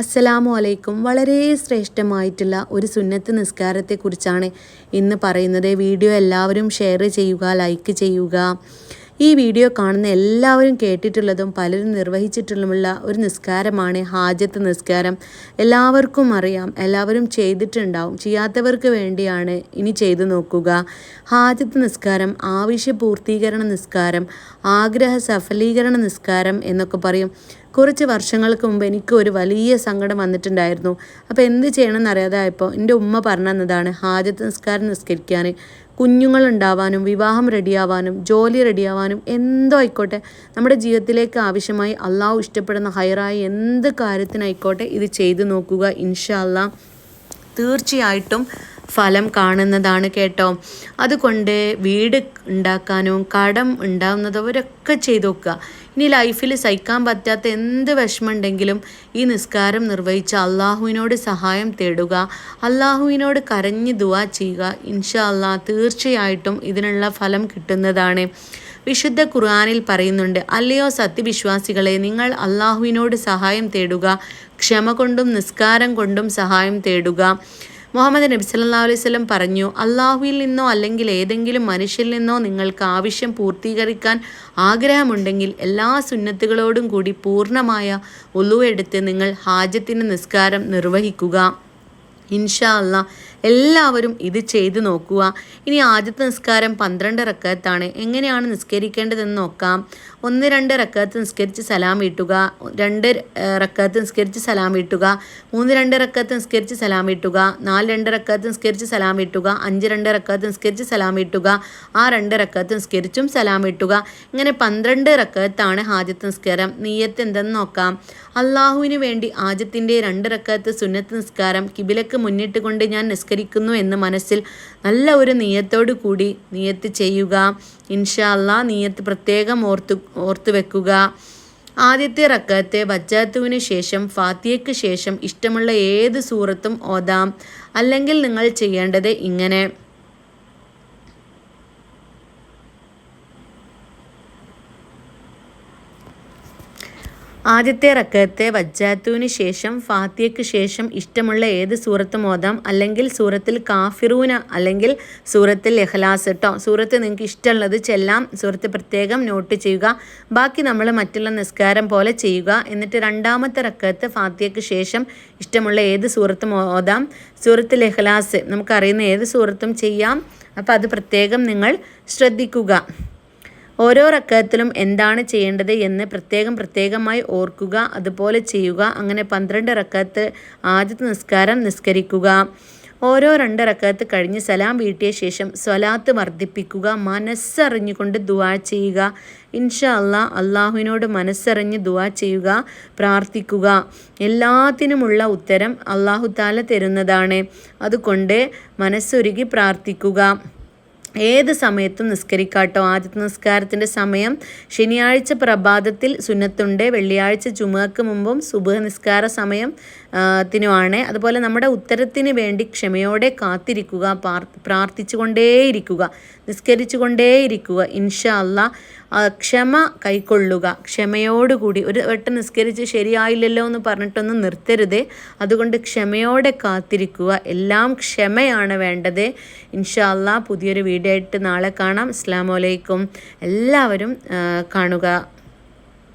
അസ്സലാമു അലൈക്കും. വളരെ ശ്രേഷ്ഠമായിട്ടുള്ള ഒരു സുന്നത്ത് നിസ്കാരത്തെക്കുറിച്ചാണ് ഇന്ന് പറയുന്നത്. വീഡിയോ എല്ലാവരും ഷെയർ ചെയ്യുക ലൈക്ക് ചെയ്യുക. ഈ വീഡിയോ കാണുന്ന എല്ലാവരും കേട്ടിട്ടുള്ളതും പലരും നിർവഹിച്ചിട്ടുള്ള ഒരു നിസ്കാരമാണ് ഹാജത്ത് നിസ്കാരം. എല്ലാവർക്കും അറിയാം എല്ലാവരും ചെയ്തിട്ടുണ്ടാവും. ചെയ്യാത്തവർക്ക് വേണ്ടിയാണ് ഇനി ചെയ്തു നോക്കുക. ഹാജത്ത് നിസ്കാരം ആവശ്യ പൂർത്തീകരണ നിസ്കാരം ആഗ്രഹ സഫലീകരണ നിസ്കാരം എന്നൊക്കെ പറയും. കുറച്ച് വർഷങ്ങൾക്ക് മുമ്പ് എനിക്ക് ഒരു വലിയ സങ്കടം വന്നിട്ടുണ്ടായിരുന്നു. അപ്പോൾ എന്ത് ചെയ്യണമെന്ന് അറിയാതായപ്പോൾ എന്റെ ഉമ്മ പറഞ്ഞു തന്നതാണ് ഹാജത്ത് നിസ്കാരം നിസ്കരിക്കാൻ കുഞ്ഞുങ്ങളുണ്ടാവാനും വിവാഹം റെഡിയാവാനും ജോലി റെഡിയാവാനും എന്തോ ആയിക്കോട്ടെ. നമ്മുടെ ജീവിതത്തിലേക്ക് ആവശ്യമായി അള്ളാഹു ഇഷ്ടപ്പെടുന്ന ഹയറായി എന്ത് കാര്യത്തിനായിക്കോട്ടെ ഇത് ചെയ്തു നോക്കുക ഇൻഷാ തീർച്ചയായിട്ടും ഫലം കാണുന്നതാണ് കേട്ടോ. അതുകൊണ്ട് വീട് ഉണ്ടാക്കാനും കടം ഉണ്ടാവുന്നതവരൊക്കെ ചെയ്തു നോക്കുക. ഇനി ലൈഫിൽ സഹിക്കാൻ പറ്റാത്ത എന്ത് വിഷമമുണ്ടെങ്കിലും ഈ നിസ്കാരം നിർവഹിച്ച് അള്ളാഹുവിനോട് സഹായം തേടുക അള്ളാഹുവിനോട് കരഞ്ഞ് ദുവാ ചെയ്യുക ഇൻഷാ അല്ലാ തീർച്ചയായിട്ടും ഇതിനുള്ള ഫലം കിട്ടുന്നതാണ്. വിശുദ്ധ ഖുർആാനിൽ പറയുന്നുണ്ട് അല്ലയോ സത്യവിശ്വാസികളെ നിങ്ങൾ അള്ളാഹുവിനോട് സഹായം തേടുക ക്ഷമ കൊണ്ടും നിസ്കാരം കൊണ്ടും സഹായം തേടുക. മുഹമ്മദ് നബി സല്ലാ അലൈഹി സ്വലം പറഞ്ഞു അള്ളാഹുവിൽ നിന്നോ അല്ലെങ്കിൽ ഏതെങ്കിലും മനുഷ്യരിൽ നിന്നോ നിങ്ങൾക്ക് ആവശ്യം പൂർത്തീകരിക്കാൻ ആഗ്രഹമുണ്ടെങ്കിൽ എല്ലാ സുന്നത്തുകളോടും കൂടി പൂർണമായ ഒലുവെടുത്ത് നിങ്ങൾ ഹാജത്തിന് നിസ്കാരം നിർവഹിക്കുക. ഇൻഷാ അല്ല എല്ലാവരും ഇത് ചെയ്തു നോക്കുക. ഇനി ആദ്യത്തെ നിസ്കാരം പന്ത്രണ്ട് റക്കത്താണ്. എങ്ങനെയാണ് നിസ്കരിക്കേണ്ടതെന്ന് നോക്കാം. ഒന്ന് രണ്ട് റക്കത്ത് നിസ്കരിച്ച് സലാം വീട്ടുക രണ്ട് റക്കത്ത് നിസ്കരിച്ച് സലാം വീട്ടുക മൂന്ന് രണ്ട് റക്കത്ത് നിസ്കരിച്ച് സലാം വീട്ടുക നാല് രണ്ട് റക്കത്ത് നിസ്കരിച്ച് സലാം വീട്ടുക അഞ്ച് രണ്ട് റക്കത്ത് നിസ്കരിച്ച് സലാം വീട്ടുക ആ രണ്ട് റക്കത്ത് നിസ്കരിച്ചും സലാം വീട്ടുക ഇങ്ങനെ പന്ത്രണ്ട് റക്കത്താണ് ഹാജത്ത് നിസ്കാരം. നീയത്ത് എന്തെന്ന് നോക്കാം. അള്ളാഹുവിന് വേണ്ടി ആജത്തിന്റെ രണ്ട് റക്കത്ത് സുന്നത്ത് നിസ്കാരം. കിബിലക്ക് മുന്നിട്ട് കൊണ്ട് ഞാൻ നിസ്കരിക്കുന്നു എന്ന് മനസ്സിൽ നല്ല ഒരു നീയത്തോടു കൂടി നീയത്ത് ചെയ്യുക. ഇൻഷാല്ല നീയത്ത് പ്രത്യേകം ഓർത്തു ഓർത്തു വെക്കുക. ആദ്യത്തെ റക്കത്തെ ബജാത്തുവിന് ശേഷം ഫാത്തിയയ്ക്ക് ശേഷം ഇഷ്ടമുള്ള ഏത് സൂറത്തും ഓതാം. അല്ലെങ്കിൽ നിങ്ങൾ ചെയ്യേണ്ടത് ഇങ്ങനെ. ആദ്യത്തെ റക്കത്തെ വജ്ജാത്തുവിന് ശേഷം ഫാത്തിയയ്ക്ക് ശേഷം ഇഷ്ടമുള്ള ഏത് സൂറത്തും ഓതാം അല്ലെങ്കിൽ സൂറത്തിൽ കാഫിറൂന അല്ലെങ്കിൽ സൂറത്തിൽ എഹ്ലാസ് കേട്ടോ സൂറത്ത് നിങ്ങൾക്ക് ഇഷ്ടമുള്ളത് ചെല്ലാം സൂറത്ത് പ്രത്യേകം നോട്ട് ചെയ്യുക. ബാക്കി നമ്മൾ മറ്റുള്ള നിസ്കാരം പോലെ ചെയ്യുക. എന്നിട്ട് രണ്ടാമത്തെ റക്കത്ത് ഫാത്തിയയ്ക്ക് ശേഷം ഇഷ്ടമുള്ള ഏത് സൂറത്തും ഓതാം സൂറത്തിൽ എഹ്ലാസ് നമുക്കറിയുന്ന ഏത് സൂറത്തും ചെയ്യാം. അപ്പോൾ അത് പ്രത്യേകം നിങ്ങൾ ശ്രദ്ധിക്കുക. ഓരോ റക്കത്തിലും എന്താണ് ചെയ്യേണ്ടത് എന്ന് പ്രത്യേകം പ്രത്യേകമായി ഓർക്കുക അതുപോലെ ചെയ്യുക. അങ്ങനെ പന്ത്രണ്ട് റക്കത്ത് ആദ്യത്തെ നിസ്കാരം നിസ്കരിക്കുക. ഓരോ രണ്ട് റക്കത്ത് കഴിഞ്ഞ് സലാം വീട്ടിയ ശേഷം സ്വലാത്ത് വർദ്ധിപ്പിക്കുക. മനസ്സറിഞ്ഞുകൊണ്ട് ദുവാ ചെയ്യുക. ഇൻഷാ അള്ളാ അള്ളാഹുവിനോട് മനസ്സറിഞ്ഞ് ദുവാ ചെയ്യുക പ്രാർത്ഥിക്കുക. എല്ലാത്തിനുമുള്ള ഉത്തരം അള്ളാഹു താല തരുന്നതാണ്. അതുകൊണ്ട് മനസ്സൊരുക്കി പ്രാർത്ഥിക്കുക. ഏത് സമയത്തും നിസ്കരിക്കാട്ടോ? ആദ്യത്തെ നിസ്കാരത്തിന്റെ സമയം ശനിയാഴ്ച പ്രഭാതത്തിൽ സുന്നത്തുണ്ട്. വെള്ളിയാഴ്ച ചുമക്ക് മുമ്പും സുബഹ നിസ്കാര സമയം ത്തിനുമാണ്. അതുപോലെ നമ്മുടെ ഉത്തരത്തിന് വേണ്ടി ക്ഷമയോടെ കാത്തിരിക്കുക പ്രാർത്ഥിച്ചുകൊണ്ടേയിരിക്കുക നിസ്കരിച്ചുകൊണ്ടേയിരിക്കുക. ഇൻഷാ അല്ല ക്ഷമ കൈക്കൊള്ളുക. ക്ഷമയോടുകൂടി. ഒരു വട്ടം നിസ്കരിച്ച് ശരിയായില്ലല്ലോ എന്ന് പറഞ്ഞിട്ടൊന്നും നിർത്തരുത്. അതുകൊണ്ട് ക്ഷമയോടെ കാത്തിരിക്കുക. എല്ലാം ക്ഷമയാണ് വേണ്ടത്. ഇൻഷാ അല്ല പുതിയൊരു വീഡിയോ ആയിട്ട് നാളെ കാണാം. അസ്സാം വലൈക്കും എല്ലാവരും കാണുക.